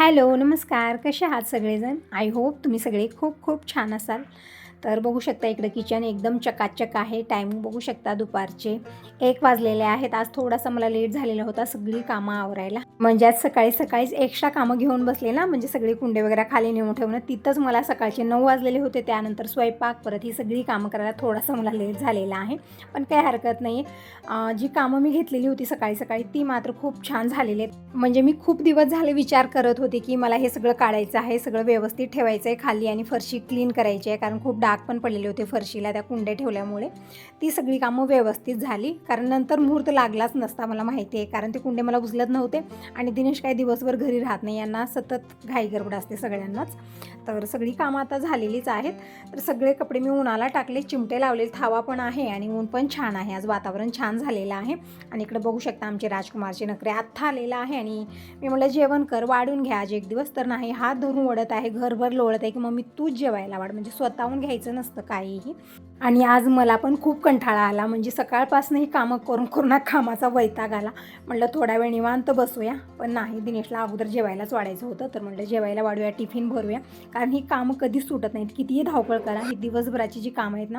Hello नमस्कार. कसे आहात सगळेजण? आय होप तुम्ही सगळे खूप खूप छान असाल. तर बघू शकता इकडं किचन एकदम चकाचक आहे. टायमिंग बघू शकता दुपारचे. एक वाजलेले आहेत. आज थोडासा मला लेट झालेला होता. सगळी कामं आवरायला. म्हणजे आज सकाळी सकाळीच एक्स्ट्रा कामं घेऊन बसले ना. म्हणजे सगळे कुंडे वगैरे खाली नेऊन ठेवणं तिथंच मला सकाळचे नऊ वाजलेले होते. त्यानंतर स्वयंपाक परत ही सगळी कामं करायला थोडासा मला लेट झालेला आहे. पण काही हरकत नाही जी कामं मी घेतलेली होती सकाळी सकाळी ती मात्र खूप छान झालेली आहेत. म्हणजे मी खूप दिवस झाले विचार करत होते की मला हे सगळं काढायचं आहे सगळं व्यवस्थित ठेवायचं आहे खाली आणि फरशी क्लीन करायची आहे. कारण खूप डाग पण पडलेले होते फरशीला त्या कुंड्या ठेवल्यामुळे. ती सगळी कामं व्यवस्थित झाली. कारण नंतर मुहूर्त लागलाच नसता मला माहिती आहे. कारण ते कुंडे मला उचलत नव्हते. आणि दिनेश काही दिवसभर घरी राहत नाही. यांना सतत घाई गरबड असते सगळ्यांनाच. तर सगळी कामं आता झालेलीच आहेत. तर सगळे कपडे मी उन्हाला टाकले. चिमटे लावले थावा पण आहे आणि ऊन पण छान आहे. आज वातावरण छान झालेलं आहे. आणि इकडे बघू शकता आमचे राजकुमारचे नखरे आत्ता आलेला आहे. आणि मी म्हटलं जेवण कर. वाढून घ्या आज एक दिवस तर नाही. हात धरून ओढत आहे. घरभर लोळत आहे की मम्मी तूच जेवायला वाढ. म्हणजे स्वतःहून घ्यायचं नसतं काहीही. आणि आज मला पण खूप कंटाळा आला. म्हणजे सकाळपासूनही कामं करून करून कामाचा वैताग आला. म्हटलं थोडा वेळ निवांत बसूया. पण नाही दिनेशला अगोदर जेवायलाच वाढायचं होतं. तर म्हटलं जेवायला वाढूया टिफिन भरूया. कारण ही कामं कधीच सुटत नाहीत. कितीही धावपळ करा. ही दिवसभराची जी कामं आहेत ना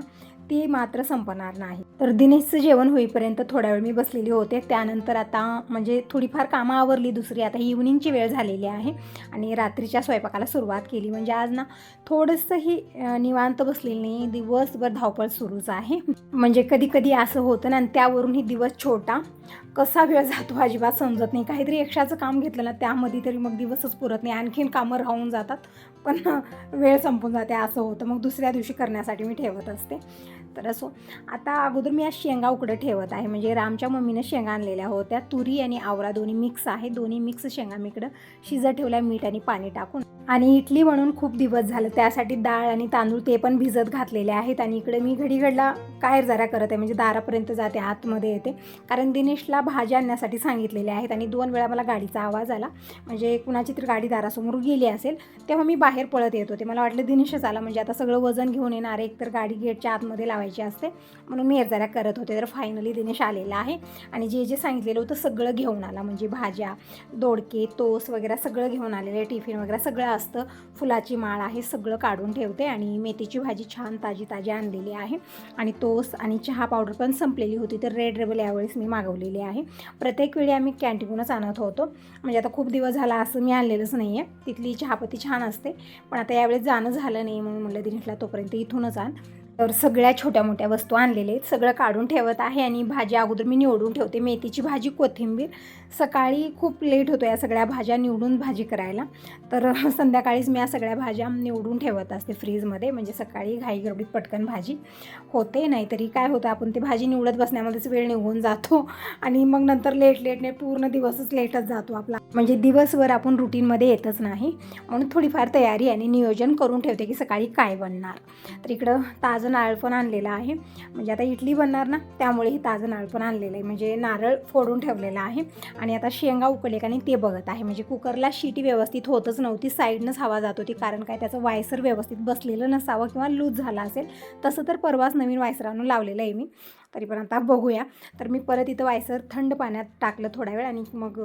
ती मात्र संपणार नाही. तर दिनेशचं जेवण होईपर्यंत थोडा वेळ मी बसलेली होते. त्यानंतर आता म्हणजे थोडीफार कामं आवरली दुसरी. आता इव्हनिंगची वेळ झालेली आहे आणि रात्रीच्या स्वयंपाकाला सुरुवात केली. म्हणजे आज ना थोडंसंही निवांत बसलेली नाही. दिवसभर धावपळ सुरूच आहे. म्हणजे कधी कधी असं होतं ना आणि त्यावरून ही दिवस छोटा. कसा वेळ जातो अजिबात समजत नाही. काहीतरी एक्स्ट्राचं काम घेतलं ना त्यामध्ये तरी मग दिवसच पुरत नाही. आणखीन कामं राहून जातात. पण वेळ संपून जाते असं होतं. मग दुसऱ्या दिवशी करण्यासाठी मी ठेवत असते. तर असो. आता अगोदर मी आज शेंगा उकडं ठेवत आहे. म्हणजे रामच्या मम्मीनं शेंगा आणलेल्या होत्या तुरी आणि आवरा दोन्ही मिक्स आहे दोन्ही मिक्स शेंगा मी इकडं शिजत ठेवल्या मीठ आणि पाणी टाकून. आणि इडली म्हणून खूप दिवस झालं. त्यासाठी डाळ आणि तांदूळ ते पण भिजत घातलेले आहेत. आणि इकडे मी घडीघडला काय जरा करत आहे. म्हणजे दारापर्यंत जाते आतमध्ये येते. कारण दिनेशला भाज्या आणण्यासाठी सांगितलेल्या आहेत. आणि दोन वेळा मला गाडीचा आवाज आला. म्हणजे कुणाची तरी गाडी दारासमोर गेली असेल तेव्हा मी बाहेर पळत येत होते. मला वाटलं दिनेशच आला. म्हणजे आता सगळं वजन घेऊन येणार एक तर गाडी गेटच्या आतमध्ये लावायची असते. म्हणून मी जरा करत होते. तर फायनली दिनेश आलेला आहे. आणि जे जे सांगितलेलं होतं सगळं घेऊन आला. म्हणजे भाज्या दोडके तोस वगैरे सगळं घेऊन आलेलं. टिफिन वगैरे सगळं असतं. फुलाची माळ आहे. सगळं काढून ठेवते. आणि मेथीची भाजी छान ताजी ताजी आणलेली आहे. आणि तोस आणि चहा पावडर पण संपलेली होती. तर रेड रेबल यावेळेस मी मागवलेली आहे. प्रत्येक वेळी आम्ही कॅन्टीनूनच आणत होतो. म्हणजे आता खूप दिवस झाला असं मी आणलेलंच नाही आहे तिथली चहापत्ती छान असते. पण आता यावेळेस जाणं झालं नाही म्हणून म्हटलं दिनेशला तोपर्यंत इथूनच आण. तर सगळ्या छोट्या मोठ्या वस्तू आणलेल्या आहेत. सगळं काढून ठेवत आहे आणि भाजी अगोदर मी निवडून ठेवते. मेथीची भाजी कोथिंबीर सकाळी खूप लेट होतो या सगळ्या भाज्या निवडून भाजी करायला. तर संध्याकाळीच मी या सगळ्या भाज्या निवडून ठेवत असते फ्रीजमध्ये. म्हणजे सकाळी घाई गडबडीत पटकन भाजी होते नाहीतरी काय होतं आपण ती भाजी निवडत बसण्यामध्येच वेळ निघून जातो आणि मग नंतर लेट लेट लेट पूर्ण दिवसच लेटच जातो आपला. म्हणजे दिवसभर आपण रुटीनमध्ये येतच नाही. म्हणून थोडीफार तयारी आणि नियोजन करून ठेवते की सकाळी काय बनणार. तर इकडं ताजं नारळ पण आणलेलं आहे. म्हणजे आता इडली बनणार ना त्यामुळे ही ताजं नारळ पण आणलेलं आहे. म्हणजे नारळ फोडून ठेवलेलं आहे. आणि आता शेंगा उकळले का नाही ते बघत आहे. म्हणजे कुकरला शिटी व्यवस्थित होतच नव्हती साईडनंच हवा जात होती कारण काय त्याचं वायसर व्यवस्थित बसलेलं नसावं किंवा लूज झाला असेल तसं तर परवाच नवीन वायसर आणून लावलेलं आहे मी. तरी पण आता बघूया. तर मी परत इथं वायसर थंड पाण्यात टाकलं थोडा वेळ आणि मग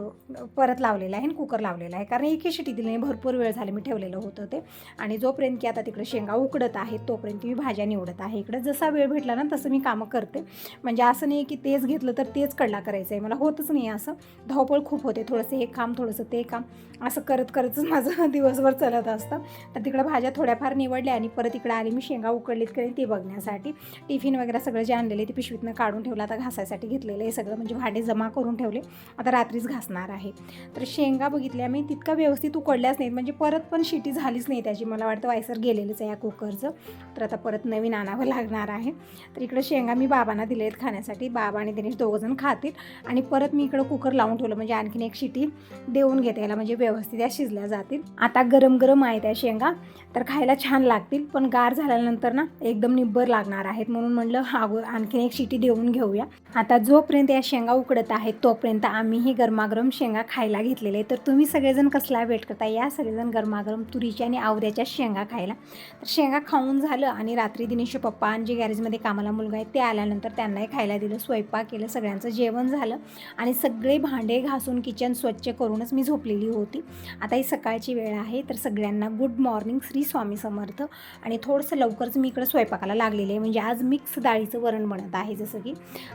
परत लावलेलं आहे आणि कुकर लावलेला आहे. कारण एकही शिटी दिली नाही भरपूर वेळ झाले मी ठेवलेलं होतं ते. आणि जोपर्यंत की आता तिकडे शेंगा उकडत आहेत तोपर्यंत मी भाज्या निवडत आहे. इकडं जसा वेळ भेटला ना तसं मी कामं करते. म्हणजे असं नाही की तेच घेतलं तर तेच कडला करायचं आहे. मला होतच नाही असं. धावपळ खूप होते. थोडंसं हे काम थोडंसं ते काम. असं करत करतच माझं दिवसभर चालत असतं. तर तिकडे भाज्या थोड्याफार निवडल्या आणि परत इकडे आली मी शेंगा उकडलीत करेन ते बघण्यासाठी. टिफिन वगैरे सगळं जे आणलेले ते पिशवी पिशवीतनं काढून ठेवलं आता घासायसाठी घेतलेलं हे सगळं म्हणजे भांडे जमा करून ठेवले. आता रात्रीच घासणार आहे. तर शेंगा बघितल्या मी तितका व्यवस्थित उकडल्याच नाहीत म्हणजे परत पण शिटी झालीच नाही त्याची. मला वाटतं वायसर गेलेलंच आहे या कुकरचं. तर आता परत नवीन आणावं लागणार आहे. तर इकडं शेंगा मी बाबांना दिले आहेत खाण्यासाठी. बाबा आणि दिनेश दोघंजण खातील. आणि परत मी इकडं कुकर लावून ठेवलं म्हणजे आणखीन एक शिटी देऊन घेते याला म्हणजे व्यवस्थित या शिजल्या जातील. आता गरम गरम आहे त्या शेंगा तर खायला छान लागतील. पण गार झाल्यानंतर ना एकदम निब्बर लागणार आहेत. म्हणून म्हणलं अगो आणखीन एक शिटी शिटी देऊन घेऊया. आता जोपर्यंत या शेंगा उकडत आहेत तोपर्यंत आम्हीही गरमागरम शेंगा खायला घेतलेले तर तुम्ही सगळेजण कसला वेट करता या सगळेजण गरमागरम तुरीच्या आणि आवऱ्याच्या शेंगा खायला. तर शेंगा खाऊन झालं आणि रात्री दिनेशचे पप्पा आणि जे गॅरेजमध्ये कामाला मुलगा आहे ते आल्यानंतर त्यांनाही खायला दिलं स्वयंपाक केलं सगळ्यांचं जेवण झालं. आणि सगळे भांडे घासून किचन स्वच्छ करूनच मी झोपलेली होती. आता ही सकाळची वेळ आहे तर सगळ्यांना गुड मॉर्निंग श्री स्वामी समर्थ. आणि थोडंसं लवकरच मी इकडे स्वयंपाकाला लागलेली आहे. म्हणजे आज मिक्स डाळीचं वरण बनत आहे. जसं की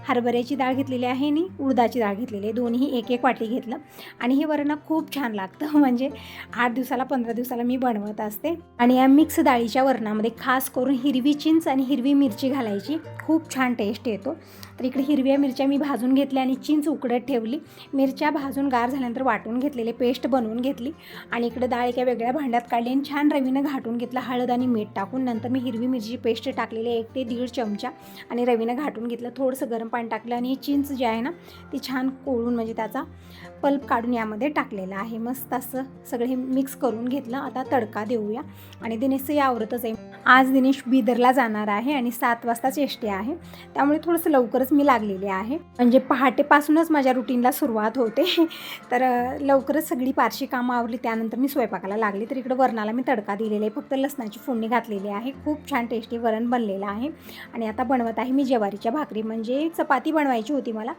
हरभऱ्याची डाळ घेतलेली आहे आणि उडदाची डाळ घेतलेली आहे. दोन्ही एक एक वाटी घेतलं. आणि हे वरण खूप छान लागतं. म्हणजे आठ दिवसाला पंधरा दिवसाला मी बनवत असते. आणि या मिक्स डाळीच्या वरणामध्ये खास करून हिरवी चिंच आणि हिरवी मिरची घालायची. खूप छान टेस्ट येतो. तर इकडे हिरव्या मिरच्या मी भाजून घेतल्या आणि चिंच उकडत ठेवली. मिरच्या भाजून गार झाल्यानंतर वाटून घेतलेले पेस्ट बनवून घेतली. आणि इकडे डाळ एका वेगळ्या भांड्यात काढली आणि छान रवीनं घाटून घेतलं हळद आणि मीठ टाकून. नंतर मी हिरवी मिरची पेस्ट टाकलेली एक ते दीड चमचा. आणि रवीनं घाटून घेतलं थोडंसं गरम पाणी टाकलं आणि चिंच जी आहे ना ती छान कोळून म्हणजे त्याचा पल्प काढून यामध्ये टाकलेला आहे. मस्त असं सगळं हे मिक्स करून घेतलं. आता तडका देऊया. आणि दिनेशचं यावरतच आहे. आज दिनेश बिदरला जाणार आहे आणि सात वाजताच एसटी आहे. त्यामुळे थोडंसं लवकरच मी लागलेली आहे. म्हणजे पहाटेपासूनच माझ्या रुटीनला सुरुवात होते. तर लवकरच सगळी पारशी कामं आवरली. त्यानंतर मी स्वयंपाकाला लागली. तर इकडं वरणाला मी तडका दिलेला आहे. फक्त लसणाची फोडणी घातलेली आहे. खूप छान टेस्टी वरण बनलेलं आहे. आणि आता बनवत आहे मी ज्वारीच्या भाकरी. म्हणजे चपाती बनवायची होती मला.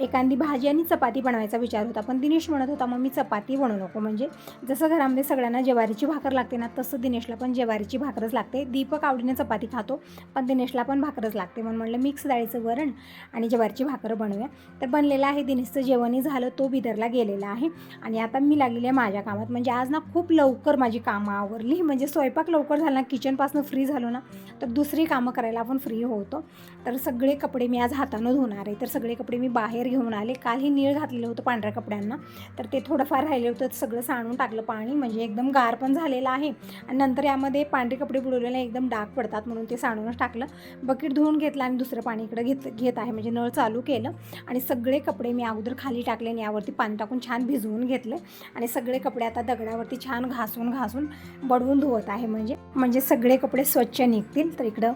एखादी भाजी आणि चपाती बनवायचा विचार होता. पण दिनेश म्हणत होता मग मी चपाती बनवू नको. म्हणजे जसं घरामध्ये सगळ्यांना ज्वारीची भाकर लागते ना तसं दिनेशला पण ज्वारीची भाकरच लागते. दीपक आवडीने चपाती खातो पण दिनेशला पण भाकरच लागते. म्हणून म्हणलं मिक्स डाळीचं वरण आणि ज्वारीची भाकर बनवूया तर बनलेलं आहे दिनेशचं जेवणही झालं तो बिदरला गेलेला आहे. आणि आता मी लागलेली आहे माझ्या कामात. म्हणजे आज ना खूप लवकर माझी कामं आवरली. म्हणजे स्वयंपाक लवकर झाला ना किचनपासून फ्री झालो ना तर दुसरी कामं करायला आपण फ्री होतो. तर सगळे कपडे मी आज हातानं धुणार आहे. तर सगळे कपडे मी बाहेर घेऊन आले. काल हे नीळ घातलेलं होतं पांढऱ्या कपड्यांना. तर ते थोडंफार राहिले होतं. सगळं सांडून टाकलं पाणी. म्हणजे एकदम गार पण झालेलं आहे. आणि नंतर यामध्ये पांढरे कपडे बुडवलेले एकदम डाग पडतात म्हणून ते सांडूनच टाकलं. बकेट धुवून घेतलं आणि दुसरं पाणी इकडं घेत घेत आहे. म्हणजे नळ चालू केलं आणि सगळे कपडे मी अगोदर खाली टाकले आणि यावरती पाणी टाकून छान भिजवून घेतले. आणि सगळे कपडे आता दगडावरती छान घासून घासून बडवून धुवत आहे. म्हणजे म्हणजे सगळे कपडे स्वच्छ निघतील. तर इकडं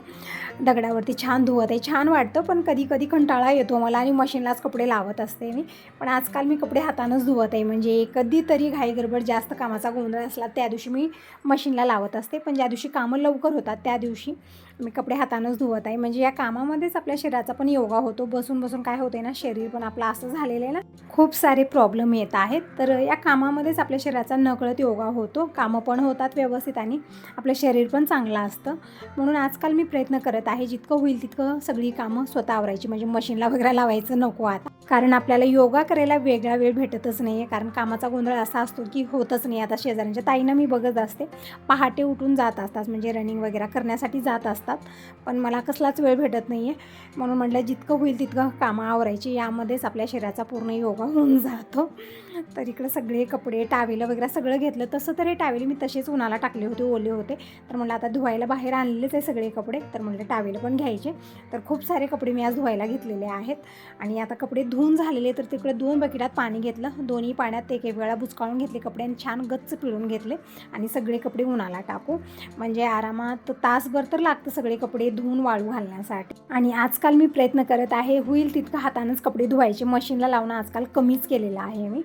दगडावरती छान धुवत आहे. छान वाटतं पण कधी कधी कंटाळा येतो मला आणि मशीनलाच कपडे लावत असते मी. पण आजकाल मी कपडे हातानंच धुवत आहे. म्हणजे कधीतरी घाईगडबड जास्त कामाचा गोंधळ असला त्या दिवशी मी मशीनला लावत असते. पण ज्या दिवशी कामं लवकर होतात त्या दिवशी मी कपडे हातानंच धुवत आहे. म्हणजे या कामामध्येच आपल्या शरीराचा पण योगा होतो. बसून बसून काय होते ना शरीर पण आपलं असं झालेलं आहे ना. खूप सारे प्रॉब्लेम येत आहेत. तर या कामामध्येच आपल्या शरीराचा नकळत योगा होतो. कामं पण होतात व्यवस्थित आणि आपलं शरीर पण चांगलं असतं. म्हणून आजकाल मी प्रयत्न करत आहे जितकं होईल तितकं सगळी कामं स्वतः आवरायची. म्हणजे मशीनला वगैरे लावायचं नको आता. कारण आपल्याला योगा करायला वेगळा वेळ भेटतच नाही आहे कारण कामाचा गोंधळ असा असतो की होतच नाही. आता शेजाऱ्यांच्या ताईनं मी बघत असते. पहाटे उठून जात असतात. म्हणजे रनिंग वगैरे करण्यासाठी जात असतात. पण मला कसलाच वेळ भेटत नाही आहे म्हणून म्हटलं जितकं होईल तितकं कामं आवरायची. यामध्येच आपल्या शरीराचा पूर्ण योगा होऊन जातो. तर इकडं सगळे कपडे टावेलं वगैरे सगळं घेतलं. तसं तर हे टावेल मी तसेच उन्हाला टाकले होते ओले होते. तर म्हटलं आता धुवायला बाहेर आणलेलेच आहे सगळे कपडे. तर म्हटलं टावेलं पण घ्यायचे. तर खूप सारे कपडे मी आज धुवायला घेतलेले आहेत. आणि आता कपडे धुवून झालेले तर तिकडे दोन बकेटात पाणी घेतलं. दोन्ही पाण्यात एक एक वेळा बुचकाळून घेतले कपडे आणि छान गच्च पिळून घेतले. आणि सगळे कपडे उन्हाला टाकू. म्हणजे आरामात तासभर तर लागतं सगळे कपडे धुवून वाळू घालण्यासाठी. आणि आजकाल मी प्रयत्न करत आहे होईल तितकं हातानंच कपडे धुवायचे. मशीनला लावणं आजकाल कमीच केलेलं आहे मी.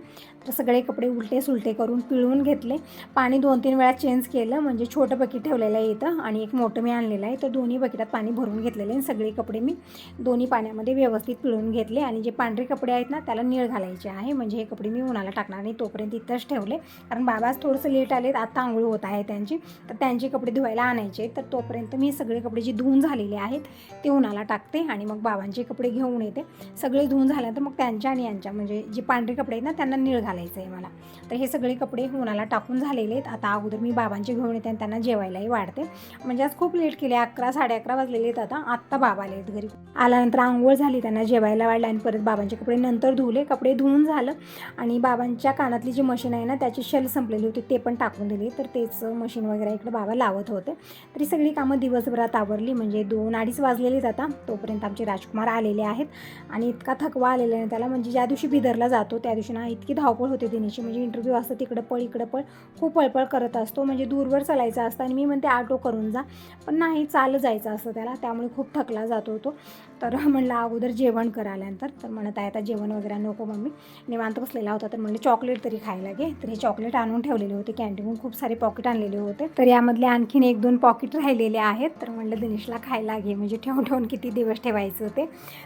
तर सगळे कपडे उलटे सुलटे करून पिळून घेतले. पाणी दोन तीन वेळा चेंज केलं म्हणजे छोटं बकेट ठेवलेलं आहे इथं आणि एक मोठं मी आणलेलं आहे. तर दोन्ही बकेटात पाणी भरून घेतलेले आणि सगळे कपडे मी दोन्ही पाण्यामध्ये व्यवस्थित पिळून घेतले आणि जे पांढरे कपडे आहेत ना त्याला निळ घालायचे आहे. म्हणजे हे कपडे मी उन्हाला टाकणार नाही तोपर्यंत इथंच ठेवले. कारण बाबाच थोडंसं लेट आलेत आता आंघोळ होत आहे त्यांची. तर त्यांचे कपडे धुवायला आणायचे तर तोपर्यंत मी सगळे कपडे जे धुवून झालेले आहेत ते उन्हाला टाकते आणि मग बाबांचे कपडे घेऊन येते. सगळे धुवून झाल्यानंतर मग त्यांच्या आणि यांच्या म्हणजे जे पांढरे कपडे आहेत ना त्यांना निळ घालायचं आहे मला. तर हे सगळे कपडे उन्हाला टाकून झालेले आहेत. आता अगोदर मी बाबांचे घेऊन येते आणि त्यांना जेवायलाही वाढते. म्हणजे आज खूप लेट केले. अकरा साडे अकरा वाजलेले आहेत आता. आत्ता बाबा आले आहेत घरी. आल्यानंतर आंघोळ झाली. त्यांना जेवायला वाढलं आणि परत बाबांचे कपडे नंतर धुवले. कपडे धुवून झालं. आणि बाबांच्या कानातली जी मशीन आहे ना त्याची शेल संपलेली होती. ते पण टाकून दिली. तर तेच मशीन वगैरे इकडे बाबा लावत होते. तरी सगळी कामं दिवसभरात आवरली. म्हणजे दोन अडीच वाजलेलीच आता. तोपर्यंत आमचे राजकुमार आलेले आहेत. आणि इतका थकवा आलेला आहे त्याला. म्हणजे ज्या दिवशी बिदरला जातो त्या दिवशी ना इतकी धाव धावपळ होते दिनीची म्हणजे इंटरव्ह्यू असतं तिकडं पळ इकडं पळ. खूप पळपळ करत असतो. म्हणजे दूरवर चालायचं असतं आणि मी म्हणते ऑटो करून जा. पण नाही चालत जायचं असतं त्याला. त्यामुळे खूप थकला जातो तो. तर म्हणलं अगोदर जेवण कराल्यानंतर तर म्हणत आहे आता जेवण वगैरे नको मम्मी. निवांत बसलेला होता. तर म्हणलं चॉकलेट तरी खायला घे. तर हे चॉकलेट आणून ठेवलेले होते. कॅन्टीनहून खूप सारे पॉकेट आणलेले होते. तर यामधले आणखीन एक दोन पॉकेट राहिलेले आहेत. तर म्हणलं दिनेशला खायला घे. म्हणजे ठेवून ठेवून किती दिवस ठेवायचं ते.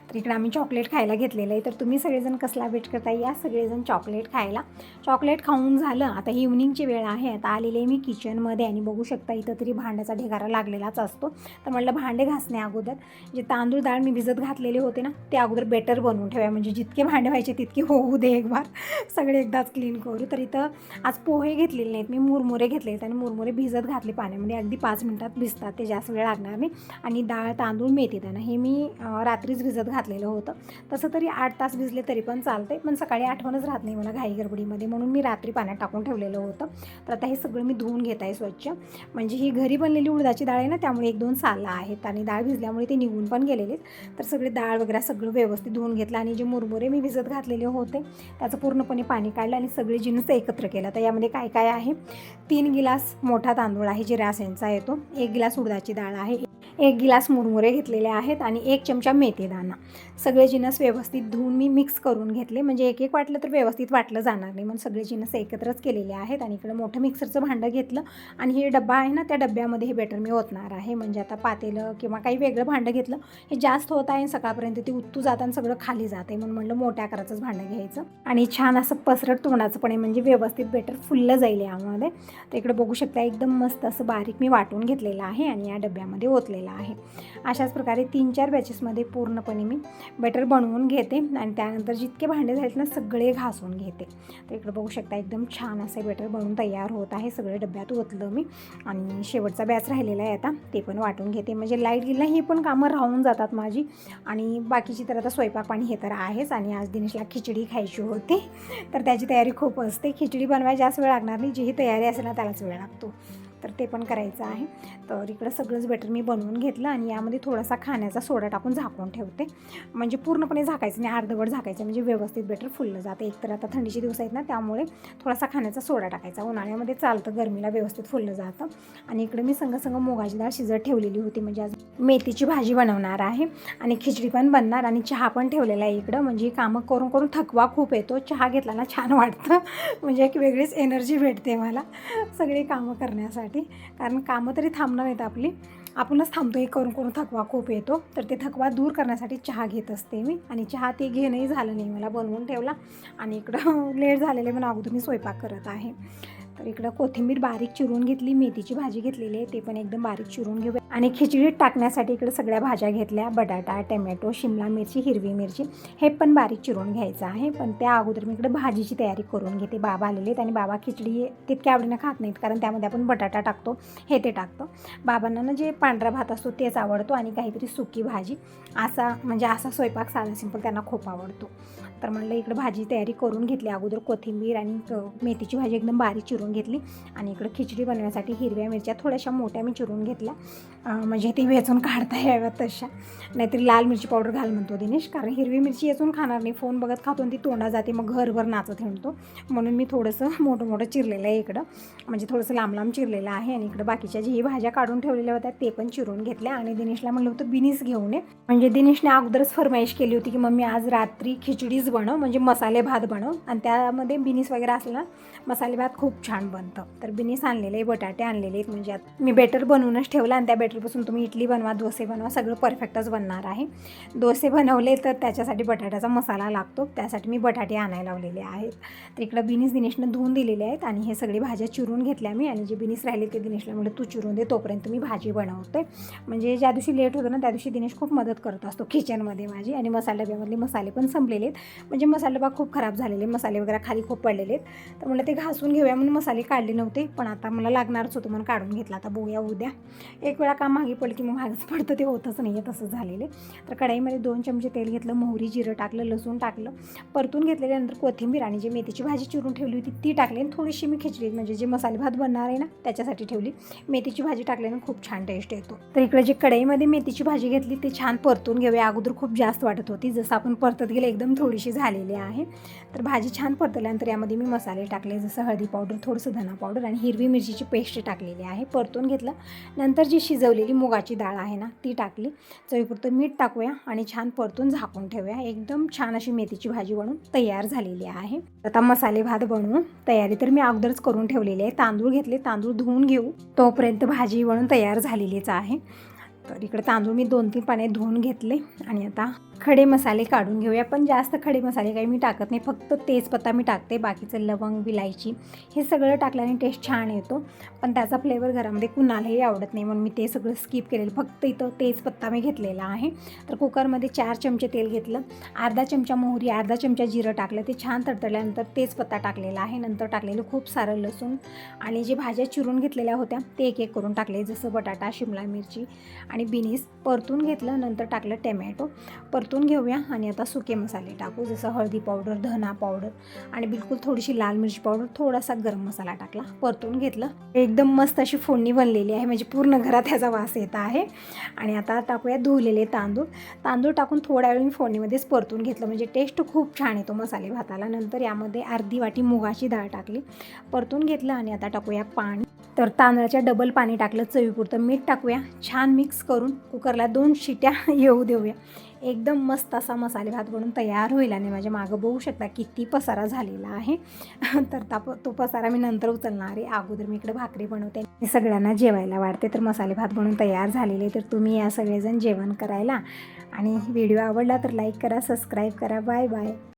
तर इकडे आम्ही चॉकलेट खायला घेतलेलं आहे. तर तुम्ही सगळेजण कसला वेट करता या सगळेजण चॉकलेट खायला चॉकलेट खाऊन झालं. आता इव्हनिंगची वेळ आहे. आता आलेले मी किचनमध्ये आणि बघू शकता इथं तरी भांड्याचा ढेगारा लागलेलाच असतो. तर म्हणलं भांडे घासणे अगोदर. जे तांदूळ डाळ मी भिजत घातलेले होते ना ते अगोदर बेटर बनवून ठेवा म्हणजे जितके भांडे व्हायचे तितके होऊ दे एक बार सगळे एकदाच क्लीन करू. तर इथं आज पोहे घेतलेले नाहीत. मी मुरमुरे घेतले आणि मुरमुरे भिजत घातले पाण्यामध्ये. अगदी पाच मिनटात भिजतात. ते जास्त वेळ लागणार नाही. आणि डाळ तांदूळ मेथी दाणा हे मी रात्रीच भिजत घातलेलं होतं. तसं तरी आठ तास भिजले तरी पण चालते पण सकाळी आठवणच राहत नाही मला घाई गडबडीमध्ये म्हणून मी रात्री पाण्यात टाकून ठेवलेलं होतं. तर आता हे सगळं मी धुवून घेत आहे स्वच्छ. म्हणजे ही घरी बनलेली उडदाची डाळ आहे ना त्यामुळे एक दोन साला आहेत आणि डाळ भिजल्यामुळे ते निघून पण गेलेले तर सगळे डाळ वगैरे सगळं व्यवस्थित धुवून घेतलं आणि जे मुरमुरे मी भिजत घातलेले होते त्याचं पूर्णपणे पाणी काढलं आणि सगळे जिन्स एकत्र केलं. तर यामध्ये काय काय आहे? तीन गिलास मोठा तांदूळ आहे जे रासेंचा येतो. एक गिलास उडदाची डाळ आहे. एक गिलास मुरमुरे घेतलेले आहेत आणि एक चमचा मेथी सगळे जिनस व्यवस्थित धुवून मी मिक्स करून घेतले. म्हणजे एक एक वाटलं तर व्यवस्थित वाटलं जाणार नाही. म्हणून सगळे जिनस एकत्रच केलेले आहेत आणि इकडं मोठं मिक्सरचं भांडं घेतलं. आणि हे डब्बा आहे ना त्या डब्यामध्ये हे बेटर मी ओतणार आहे. म्हणजे आता पातेलं किंवा काही वेगळं भांडं घेतलं हे जास्त होत आहे सकाळपर्यंत ते उत्तू जाताना सगळं खाली जात. आहे म्हणून म्हणलं मोठ्या आकाराचंच भांडं घ्यायचं. आणि छान असं पसरट तोंडाचं पण आहे. म्हणजे व्यवस्थित बेटर फुललं जाईल यामध्ये. तर इकडं बघू शकता एकदम मस्त असं बारीक मी वाटून घेतलेलं आहे आणि या डब्यामध्ये ओतले केलेला आहे. अशाच प्रकारे तीन चार बॅचेसमध्ये पूर्णपणे मी बटर बनवून घेते आणि त्यानंतर जितके भांडे झालेत ना सगळे घासून घेते. तर इकडे बघू शकता एकदम छान असं बटर बनवून तयार होत आहे. सगळे डब्यात ओतलं मी आणि शेवटचा बॅच राहिलेला आहे आता ते पण वाटून घेते. म्हणजे लाइट गेला ही पण कामं राहून जातात माझी. आणि बाकीची तर आता स्वयंपाक पाणी हे तर आहेच आणि आज दिनेशला खिचडी खायची होती. तर त्याची तयारी खूप असते. खिचडी बनवायला जास्त वेळ लागणार नाही. जी ही तयारी असेल ना त्यालाच वेळ लागतो. तर ते पण करायचं आहे. तर इकडं सगळंच बेटर मी बनवून घेतलं आणि यामध्ये थोडासा खाण्याचा सोडा टाकून झाकून ठेवते. म्हणजे पूर्णपणे झाकायचं नाही अर्धवट झाकायचं म्हणजे व्यवस्थित बेटर फुललं जातं. एक तर आता थंडीचे दिवस आहेत ना त्यामुळे थोडासा खाण्याचा सोडा टाकायचा. उन्हाळ्यामध्ये चालतं गरमीला व्यवस्थित फुललं जातं. आणि इकडे मी संगसंग मुगाची डाळ शिजत ठेवलेली होती. म्हणजे आज मेथीची भाजी बनवणार आहे आणि खिचडी पण बनणार आणि चहा पण ठेवलेला आहे इकडं. म्हणजे कामं करून करून थकवा खूप येतो. चहा घेतला ना छान वाटतं. म्हणजे एक वेगळीच एनर्जी भेटते मला सगळी कामं करण्यासाठी. कारण कामं तरी थांबणार नाहीत आपली. आपणच थांबतो हे करून करून थकवा खूप येतो. तर ते थकवा दूर करण्यासाठी चहा घेत असते मी. आणि चहा ते घेणंही झालं नाही मला बनवून ठेवला. आणि इकडं लेट झालेले म्हणून अगोदर मी स्वयंपाक करत आहे. तर इकडं कोथिंबीर बारीक चिरून घेतली मेथीची भाजी घेतलेली आहे ते पण एकदम बारीक चिरून घेऊया. आणि खिचडीत टाकण्यासाठी इकडं सगळ्या भाज्या घेतल्या बटाटा टमॅटो शिमला मिरची हिरवी मिरची हे पण बारीक चिरून घ्यायचं आहे. पण त्या अगोदर मी इकडे भाजीची तयारी करून घेते. बाबा आलेले आहेत आणि बाबा खिचडी तितक्या आवडीनं खात नाहीत कारण त्यामध्ये आपण बटाटा टाकतो हे ते टाकतो. बाबांना ना जे पांढरा भात असतो तेच आवडतो आणि काहीतरी सुकी भाजी असा म्हणजे असा स्वयंपाक साधा सिंपल त्यांना खूप आवडतो. तर म्हणलं इकडं भाजी तयारी करून घेतली. अगोदर कोथिंबीर आणि मेथीची भाजी एकदम बारीक चिरून घेतली. आणि इकडं खिचडी बनवण्यासाठी हिरव्या मिरच्या थोड्याशा मोठ्या मी चिरून घेतल्या. म्हणजे ती वेचून काढता याव्यात तशा. नाहीतरी लाल मिरची पावडर घाल म्हणतो दिनेश. कारण हिरवी मिरची येचून खाणार नाही. फोन बघत खातो आणि ती तोंडा जाते. मग घरभर नाचत म्हणतो म्हणून मी थोडंसं मोठं मोठं चिरलेलं आहे इकडं. म्हणजे थोडंसं लांब लांब चिरलेलं आहे. आणि इकडं बाकीच्या जी भाज्या काढून ठेवलेल्या होत्या ते पण चिरून घेतल्या. आणि दिनेशला म्हणलं होतं बिनीस घेऊन ये. म्हणजे दिनेशने अगोदरच फरमाईश केली होती की मम्मी आज रात्री खिचडीच बनव म्हणजे मसाले भात बनव. आणि त्यामध्ये बिनीस वगैरे असलं ना मसाले भात खूप छान बनतं. तर बिनीस आणलेले बटाटे आणलेले आहेत म्हणजे मी बेटर बनवूनच ठेवलं आणि त्या बेटरपासून तुम्ही इडली बनवा डोसे बनवा सगळं परफेक्टच बनणार आहे. डोसे बनवले तर त्याच्यासाठी बटाट्याचा मसाला लागतो. त्यासाठी मी बटाटे आणायला लावलेले आहेत. तर इकडं बिनीस दिनेशनं धुवून दिलेले आहेत आणि हे सगळी भाज्या चिरून घेतल्या मी. आणि जे बिनीस राहिले ते दिनेशला म्हणलं तू चिरून दे तोपर्यंत मी भाजी बनवते. म्हणजे ज्या दिवशी लेट होतं ना त्या दिवशी दिनेश खूप मदत करत असतो किचनमध्ये माझी. आणि मसाला डब्यामधले मसाले पण संपलेले आहेत. म्हणजे मसाले खूप खराब झालेले मसाले वगैरे खाली खूप पडलेले आहेत. तर म्हणलं ते घासून घेऊया म्हणून मसाले काढले नव्हते पण आता मला लागणारच होतं म्हणून काढून घेतला. आता बघूया उद्या. एक वेळा काम मागे पडलं की मग मागच पडतं ते होतच नाही आहे तसं झालेले तर कढाईमध्ये दोन चमचे तेल घेतलं मोहरी जिरं टाकलं लसूण टाकलं. परतून घेतल्यानंतर कोथिंबीर आणि जी मेथीची भाजी चिरून ठेवली होती ती टाकली आणि थोडीशी मी खिचडी म्हणजे जे मसाले भात बनणार आहे ना त्याच्यासाठी ठेवली. मेथीची भाजी टाकल्याने खूप छान टेस्ट येतो. तर इकडे जी कढईमध्ये मेथीची भाजी घेतली ती छान परतून घेऊया. अगोदर खूप जास्त वाटत होती. जसं आपण परतत गेलं एकदम थोडीशी अशी झालेली आहे. तर भाजी छान परतल्यानंतर यामध्ये मी मसाले टाकले जसं हळदी पावडर थोडंसं धना पावडर आणि हिरवी मिरचीची पेस्ट टाकलेली आहे. परतून घेतलं. नंतर जी शिजवलेली मुगाची डाळ आहे ना ती टाकली. चवीपुरतं मीठ टाकूया आणि छान परतून झाकून ठेवूया. एकदम छान अशी मेथीची भाजी बनून तयार झालेली आहे. आता मसाले भात बनवून तयारी तर मी अगोदरच करून ठेवलेली आहे. तांदूळ घेतले तांदूळ धुवून घेऊ. तोपर्यंत भाजी बनवून तयार झालेलीच आहे. तर इकडे तांदूळ मी दोन तीन पाने धुवून घेतले आणि आता खडे मसाले काढून घेऊया. पण जास्त खडे मसाले काही मी टाकत नाही. फक्त तेजपत्ता मी टाकते बाकीचं लवंग विलायची हे सगळं टाकल्याने टेस्ट छान येतो. पण त्याचा फ्लेवर घरामध्ये कुणालाही आवडत नाही म्हणून मी ते सगळं स्किप केलेलं. फक्त इथं तेजपत्ता मी घेतलेला आहे. तर कुकरमध्ये चार चमचे तेल घेतलं. अर्धा चमचा मोहरी अर्धा चमचा जिरं टाकलं. ते छान तडतडल्यानंतर तेजपत्ता टाकलेला आहे. नंतर टाकलेलं खूप सारं लसूण आणि जे भाज्या चिरून घेतलेल्या होत्या ते एक एक करून टाकले. जसं बटाटा शिमला मिरची आणि आणि बिनीस परतून घेतलं नंतर टाकलं टमॅटो. परतून घेऊया आणि आता सुके मसाले टाकू जसं हळदी पावडर धना पावडर आणि बिलकुल थोडीशी लाल मिरची पावडर थोडासा गरम मसाला टाकला परतून घेतलं. एकदम मस्त अशी फोडणी बनलेली आहे म्हणजे पूर्ण घरात ह्याचा वास येत आहे. आणि आता टाकूया धुवलेले तांदूळ. तांदूळ टाकून थोड्या वेळ मी फोडणीमध्येच परतून घेतलं म्हणजे टेस्ट खूप छान येतो मसाले भाताला. नंतर यामध्ये अर्धी वाटी मुगाची डाळ टाकली परतून घेतलं आणि आता टाकूया पाणी. तर तांदळाच्या डबल पाणी टाकलं चवीपुरतं मीठ टाकूया. छान मिक्स करून कुकरला दोन शिट्या येऊ देऊया. एकदम मस्त असा मसाले भात बनून तयार होईल आणि माझ्या मागं बघू शकता किती पसारा झालेला आहे. तर ताप तो पसारा मी नंतर उचलणार आहे. अगोदर मी इकडे भाकरी बनवते. मी सगळ्यांना जेवायला वाढते तर मसाले भात बनवून तयार झालेले तर तुम्ही या सगळेजण जेवण करायला. आणि व्हिडिओ आवडला तर लाईक करा सबस्क्राईब करा. Bye bye.